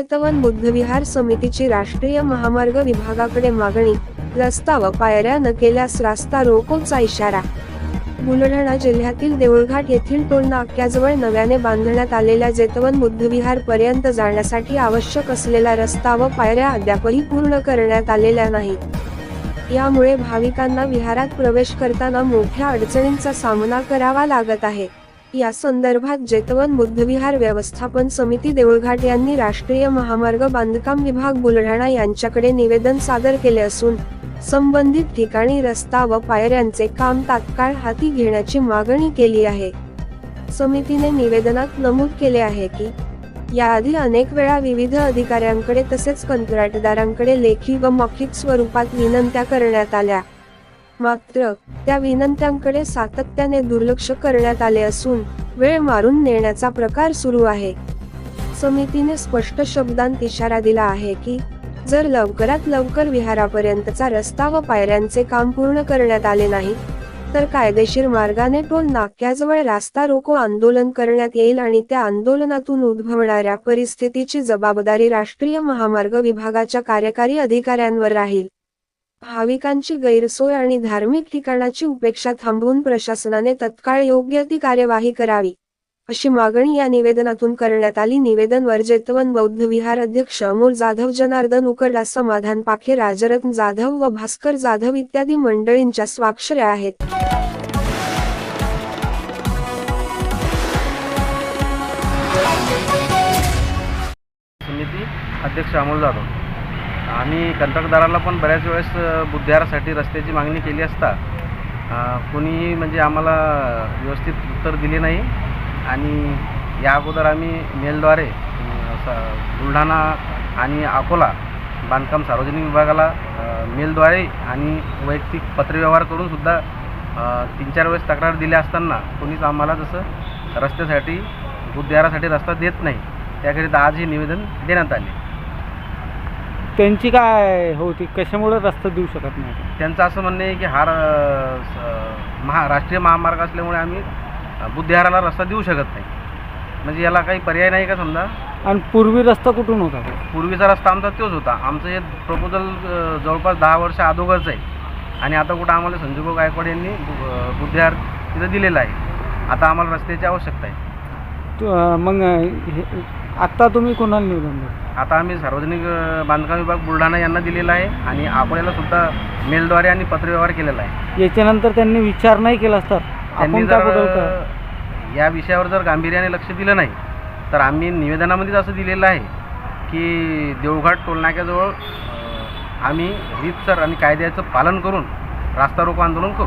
जेतवन बुद्धविहार समितीची राष्ट्रीय महामार्ग विभागाकडे मागणी रस्ता व पायऱ्या न केल्यास रास्ता रोकोचा इशारा. बुलढाणा जिल्ह्यातील देऊळघाट येथील टोल नाक्याजवळ नव्याने बांधण्यात आलेल्या जेतवन बुद्धविहार पर्यंत जाण्यासाठी आवश्यक असलेला रस्ता व पायऱ्या अद्यापही पूर्ण करण्यात आलेल्या नाहीत यामुळे भाविकांना विहारात प्रवेश करताना मोठ्या अडचणींचा सामना करावा लागत आहे. या संदर्भात जेतवन बुद्धविहार व्यवस्थापन समिती देऊळघाट यांनी राष्ट्रीय महामार्ग बांधकाम विभाग बुलढाणा यांच्याकडे निवेदन सादर केले असून संबंधित ठिकाणी रस्ता व पायऱ्यांचे काम तात्काळ हाती घेण्याची मागणी केली आहे. समितीने निवेदनात नमूद केले आहे की याआधी अनेक वेळा विविध अधिकाऱ्यांकडे तसेच कंत्राटदारांकडे लेखी व मौखिक स्वरूपात विनंत्या करण्यात आल्या. मात्र त्या विनंत्यांकडे सातत्याने दुर्लक्ष करण्यात आले असून वेळ मारून नेण्याचा प्रकार सुरू आहे. समितीने स्पष्ट शब्दांत इशारा दिला आहे की जर लवकरात लवकर विहारापर्यंतचा रस्ता व पायऱ्यांचे काम पूर्ण करण्यात आले नाही तर कायदेशीर मार्गाने टोल नाक्याजवळ रास्ता रोको आंदोलन करण्यात येईल आणि त्या आंदोलनातून उद्भवणाऱ्या परिस्थितीची जबाबदारी राष्ट्रीय महामार्ग विभागाच्या कार्यकारी अधिकाऱ्यांवर राहील. भाविकांची गैरसोय आणि धार्मिक ठिकाणाची उपेक्षा थांबवून प्रशासनाने तत्काळ योग्य ती कार्यवाही करावी अशी मागणी या निवेदनातून करण्यात आली. निवेदन वर्जेतवन बौद्ध विहार अध्यक्ष अमोल जाधव जनार्दन उकडला समाधान पाखे राजरत्न जाधव व भास्कर जाधव इत्यादी मंडळींच्या स्वाक्षऱ्या आहेत. समिती अध्यक्ष अमोल जाधव. आम्ही कंत्राटदाराला पण बऱ्याच वेळेस बुद्ध्यारासाठी रस्त्याची मागणी केली असता कोणीही म्हणजे आम्हाला व्यवस्थित उत्तर दिले नाही. आणि या अगोदर आम्ही मेलद्वारे स- बुलढाणा आणि अकोला बांधकाम सार्वजनिक विभागाला मेलद्वारे आणि वैयक्तिक पत्रव्यवहार करूनसुद्धा तीन चार वेळेस तक्रार दिल्या असताना कोणीच आम्हाला जसं रस्त्यासाठी बुद्ध्यारासाठी रस्ता देत नाही त्याकरिता आज हे निवेदन देण्यात आले. त्यांची काय होती कशामुळे रस्ता देऊ शकत नाही त्यांचं असं म्हणणं आहे की हा र- स- महा राष्ट्रीय महामार्ग असल्यामुळे आम्ही बुद्धिहाराला रस्ता देऊ शकत नाही. म्हणजे याला काही पर्याय नाही का समजा? आणि पूर्वी रस्ता कुठून होता? पूर्वीचा रस्ता आमचा तोच होता. आमचं हे प्रपोजल अ, जवळपास दहा वर्ष अगोदरचं आहे. आणि आता कुठं आम्हाला संजूभाऊ गायकवाड यांनी बुद्धिहार तिथं दिलेला आहे. आता आम्हाला रस्त्याची आवश्यकता आहे. तु- अं, मग अं, हे- आत्ता तुम्ही कोणाला निवेदन द्या आता आम्ही सार्वजनिक अ, बांधकाम विभाग बुलढाणा यांना दिलेला आहे आणि अकोल्याला सुद्धा मेलद्वारे आणि पत्रव्यवहार केलेला आहे. याच्यानंतर त्यांनी विचार नाही केला तर त्यांनी आपण काय बदल जर या विषयावर जर गांभीर्याने लक्ष दिलं नाही तर आम्ही निवेदनामध्येच असं दिलेलं आहे की देवघाट टोलनाक्याजवळ अ, आम्ही रीतसर आणि कायद्याचं पालन करून रास्ता रोको आंदोलन करू.